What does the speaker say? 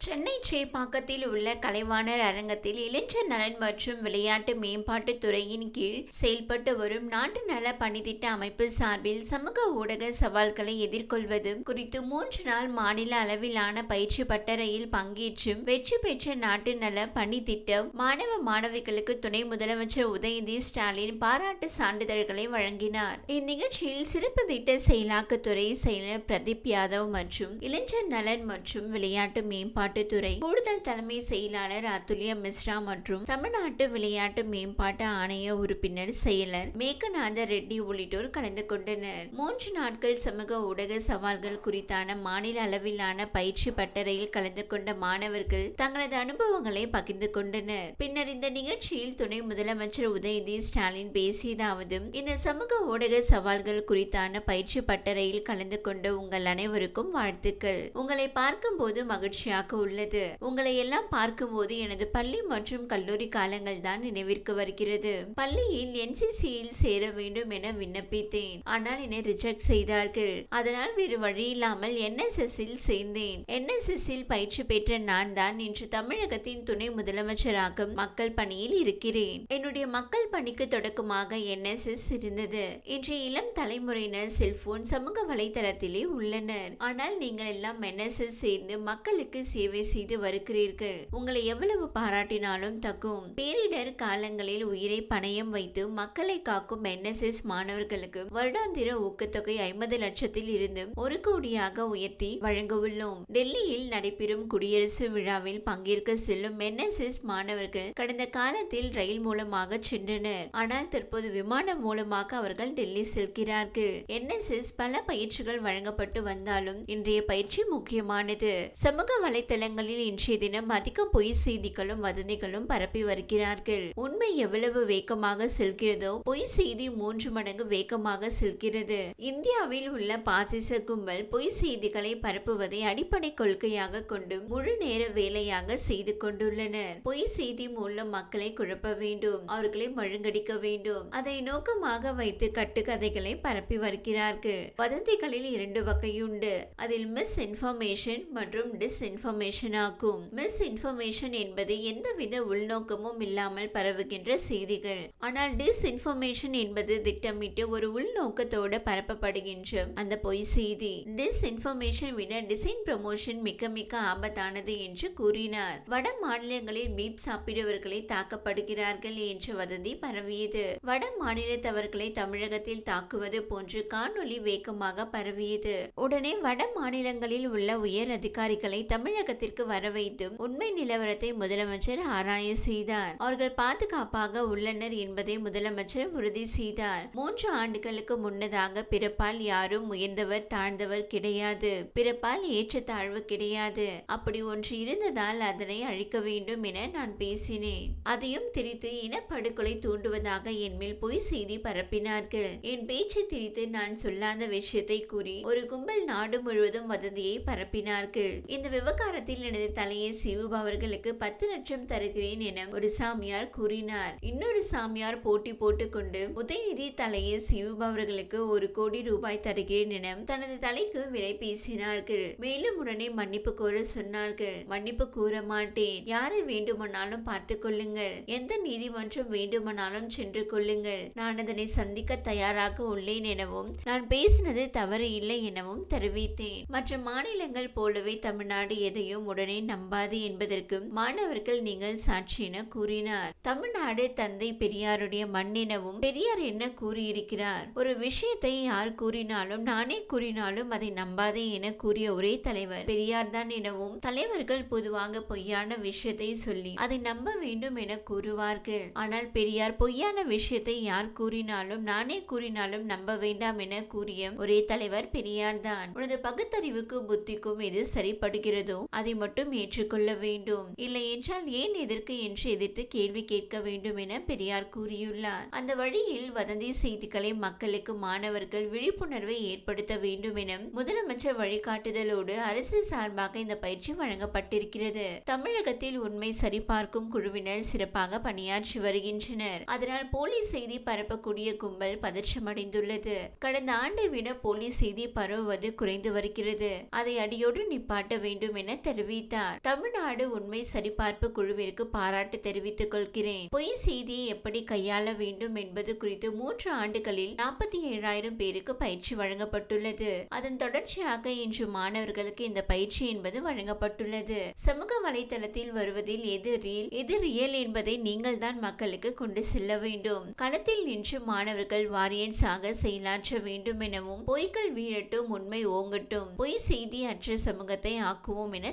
சென்னை சேப்பாக்கத்தில் உள்ள கலைவாணர் அரங்கத்தில் இளைஞர் நலன் மற்றும் விளையாட்டு மேம்பாட்டுத் துறையின் கீழ் செயல்பட்டு வரும் நாட்டு நல பணித்திட்ட அமைப்பு சார்பில் சமூக ஊடக சவால்களை எதிர்கொள்வது குறித்து மூன்று நாள் மாநில அளவிலான பயிற்சி பட்டறையில் பங்கேற்றும் வெற்றி பெற்ற நாட்டு நல பணித்திட்டம் மாணவ மாணவிகளுக்கு துணை முதலமைச்சர் உதயநிதி ஸ்டாலின் பாராட்டு சான்றிதழ்களை வழங்கினார். இந்நிகழ்ச்சியில் சிறப்பு திட்ட செயலாக்கத்துறை செயலர் பிரதீப் யாதவ் மற்றும் இளைஞர் நலன் மற்றும் விளையாட்டு மேம்பாட்டு மேம்பாட்டுத்துறை கூடுதல் தலைமை செயலாளர் அதுல்ய மிஸ்ரா மற்றும் தமிழ்நாட்டு விளையாட்டு மேம்பாட்டு ஆணைய உறுப்பினர் செயலர் மேகநாத ரெட்டி உள்ளிட்டோர் கலந்து கொண்டனர். மூன்று நாட்கள் சமூக ஊடக சவால்கள் குறித்தான மாநில அளவிலான பயிற்சி பட்டறையில் கலந்து கொண்ட மாணவர்கள் தங்களது அனுபவங்களை பகிர்ந்து கொண்டனர். பின்னர் இந்த நிகழ்ச்சியில் துணை முதலமைச்சர் உதயநிதி ஸ்டாலின் பேசியதாவது இந்த சமூக ஊடக சவால்கள் குறித்தான பயிற்சி பட்டறையில் கலந்து கொண்ட உங்கள் அனைவருக்கும் வாழ்த்துக்கள். உங்களை பார்க்கும்போது மகிழ்ச்சியாக உள்ளது. உங்களை எல்லாம் பார்க்கும்போது எனது பள்ளி மற்றும் கல்லூரி காலங்கள் தான் நினைவிற்கு வருகிறது. பள்ளியில் என்சிசியில் சேர வேண்டும் என விண்ணப்பித்தேன். ஆனால் என்னை ரிஜெக்ட் செய்தார்கள். அதனால் வேறு வழி இல்லாமல் என்எஸ்எஸ்இல் சேர்ந்தேன். என்எஸ்எஸ்இல் பயிற்சி பெற்ற நான் தான் இன்று தமிழகத்தின் துணை முதலமைச்சராக மக்கள் பணியில் இருக்கிறேன். என்னுடைய மக்கள் பணிக்கு தொடக்கமாக என்எஸ்எஸ் இருந்தது. இன்றைய இளம் தலைமுறையினர் செல்போன் சமூக வலைதளத்திலே உள்ளனர். ஆனால் நீங்கள் எல்லாம் என்எஸ்எஸ் சேர்ந்து மக்களுக்கு சேவை செய்து வருகிறீர்கள். உங்களை எவ்வளவு பாராட்டினாலும் தக்கும் பேரிடர் காலங்களில் உயிரை பணயம் வைத்து மக்களை காக்கும் என்எஸ்எஸ் மாணவர்களுக்கு வருடாந்திர ஊக்கத்தொகை ஐம்பது லட்சத்தில் இருந்து ஒரு கோடியாக உயர்த்தி வழங்க உள்ளோம் டெல்லியில் நடைபெறும் குடியரசு விழாவில் பங்கேற்க செல்லும் என்எஸ்எஸ் மாணவர்கள் கடந்த காலத்தில் ரயில் மூலமாக சென்றனர். ஆனால் தற்போது விமானம் மூலமாக அவர்கள் டெல்லி செல்கிறார்கள். என்எஸ்எஸ் பல பயிற்சிகள் வழங்கப்பட்டு வந்தாலும் இன்றைய பயிற்சி முக்கியமானது. சமூக வலைத்தளங்களில் இன்றைய தினம் அதிக பொய் செய்திகளும் வதந்திகளும் பரப்பி வருகிறார்கள். உண்மை எவ்வளவு வேகமாக செல்கிறதோ பொய் செய்தி மூன்று மடங்கு வேகமாக செல்கிறது. இந்தியாவில் உள்ள பாசிச கும்பல் பொய் செய்திகளை பரப்புவதை அடிப்படை கொள்கையாக கொண்டு முழு நேர வேலையாக செய்து கொண்டுள்ளனர். பொய் செய்தி மூலம் மக்களை குழப்ப வேண்டும் அவர்களை மழுங்கடிக்க வேண்டும். அதை நோக்கமாக வைத்து கட்டுக்கதைகளை பரப்பி வருகிறார்கள். வதந்திகளில் இரண்டு வகையுண்டு. அதில் மிஸ் இன்ஃபர்மேஷன் மற்றும் டிஸ் இன்ஃபர்மேஷன் ஆகும். மிஸ் இன்ஃபர்மேஷன் என்பது எந்தவித உள்நோக்கமும் இல்லாமல் பரவுகின்ற செய்திகள். ஆனால் டிஸ் இன்ஃபர்மேஷன் என்பது திட்டமிட்டு ஒரு உள்நோக்கத்தோடு பரப்பப்படுகின்ற அந்த பொய் செய்தி. டிஸ் இன்ஃபர்மேஷன் விட டிசைன் ப்ரமோஷன் மிக மிக ஆபத்தானது என்று கூறினார். வட மாநிலங்களில் பீப் சாப்பிடுவர்களை தாக்கப்படுகிறார்கள் என்ற வதந்தி பரவியது. வட மாநிலத்தவர்களை தமிழகத்தில் தாக்குவது போன்று காணொளி வேகமாக பரவியது. உடனே வட மாநிலங்களில் உள்ள உயர் அதிகாரிகளை தமிழகத்திற்கு வர வைத்தும் உண்மை நிலவரத்தை முதலமைச்சர் ஆராய செய்தார். அவர்கள் பாதுகாப்பாக உள்ளனர் என்பதை முதலமைச்சர் உறுதி செய்தார். மூன்று ஆண்டுகளுக்கு முன்னதாக பிறப்பால் யாரும் உயர்ந்தவர் தாழ்ந்தவர் கிடையாது. பிறப்பால் ஏற்றத்தாழ்வு கிடையாது. அப்படி ஒன்று இருந்ததால் அதனை அழிக்க வேண்டும் என நான் பேசினேன். அதையும் திரித்து இனப்படுகொலை தூண்டுவதாக என் மேல் பொய் செய்தி பரப்பினார்கள். என் பேச்சை திரித்து நான் சொல்லாத விஷயத்தை கூறி ஒரு கும்பல் நாடு முழுவதும் வதந்தியை பரப்பினார்கள். இந்த விவகாரத்தில் எனது தலையை சீவுபவர்களுக்கு பத்து லட்சம் தருகிறேன் என ஒரு சாமியார் கூறினார். இன்னொரு சாமியார் போட்டி போட்டுக்கொண்டு உதயநிதி தலையை சீவுபவர்களுக்கு ஒரு கோடி ரூபாய் தருகிறேன் என தனது தலைக்கு விலை பேசினார்கள். மேலும் உடனே மன்னிப்பு கோர சொன்னார்கள். மன்னிப்பு கூற மாட்டேன். யாரை வேண்டுமானாலும் பார்த்து கொள்ளுங்கள். எந்த நீதிமன்றம் வேண்டுமானாலும் சென்று கொள்ளுங்கள். நான் அதனை சந்திக்க தயாராக உள்ளேன் எனவும் நான் பேசினது தவறு இல்லை எனவும் தெரிவித்தேன். மற்ற மாநிலங்கள் போலவே தமிழ்நாடு எதையும் உடனே நம்பாது என்பதற்கும் மாணவர்கள் நீங்கள் சாட்சியென கூறினார். தமிழ்நாடு தந்தை பெரியாருடைய மண்ணெனவும் பெரியார் என்ன கூறியிருக்கிறார்? ஒரு விஷயத்தை யார் கூறினாலும் நானே கூறினாலும் அதை நம்பாதே என கூறிய ஒரே தலைவர் பெரியார் தான் எனவும் தலைவர்கள் பொதுவாக பொய்யான விஷயத்தை சொல்லி அதை நம்ப வேண்டும் என கூறுவார்கள். ஆனால் பெரியார் பொய்யான விஷயத்தை யார் கூறினாலும் நானே கூறினாலும் நம்ப வேண்டாம் என கூறிய ஒரே தலைவர் பெரியார் தான். உனது பகுத்தறிவுக்கு புத்திக்கும் எது சரிப்படுகிறதோ அதை மட்டும் ஏற்றுக்கொள்ள வேண்டும். இல்லை என்றால் ஏன் எதற்கு என்று எதிர்த்து கேள்வி கேட்க வேண்டும் என பெரியார் கூறியுள்ளார். அந்த வழியில் வதந்தி செய்திகளை மக்களுக்கு மாணவர்கள் விழிப்புணர்வை ஏற்படுத்த வேண்டும் என முதலமைச்சர் வழிகாட்டுதலோடு அரசு சார்பாக இந்த பயிற்சி வழங்கப்பட்டிருக்கிறது. தமிழகத்தில் உண்மை சரிபார்க்கும் குழுவினர் சிறப்பாக பணியாற்றி வருகின்றனர். அதனால் போலி செய்தி பரப்பக்கூடிய கும்பல் பதற்றமடைந்துள்ளது. கடந்த ஆண்டை விட போலி செய்தி பரவுவது குறைந்து வருகிறது. அதை அடியோடு நிப்பாட்ட வேண்டும் என தெரிவித்தார். தமிழ்நாடு உண்மை சரிபார்ப்பு குழுவிற்கு பாராட்டு தெரிவித்துக் கொள்கிறேன். பொய் செய்தியை எப்படி கையாள வேண்டும் என்பது குறித்து மூன்று ஆண்டுகளில் நாற்பத்தி ஏழாயிரம் பேருக்கு பயிற்சி வழங்கப்பட்டுள்ளது. அதன் தொடர்ச்சியாக இன்று மாணவர்களுக்கு இந்த பயிற்சி என்பது வழங்கப்பட்டுள்ளது. சமூக வலைதளத்தில் வருவதில் எது ரீல் எது ரியல் என்பதை நீங்கள் தான் மக்களுக்கு கொண்டு செல்ல வேண்டும். களத்தில் நின்று மாணவர்கள் வாரியன்ஸாக செயலாற்ற வேண்டும் எனவும் பொய்கள் வீழட்டும் உண்மை ஓங்கட்டும். பொய் செய்தி அற்ற சமூகத்தை ஆக்குவோம் என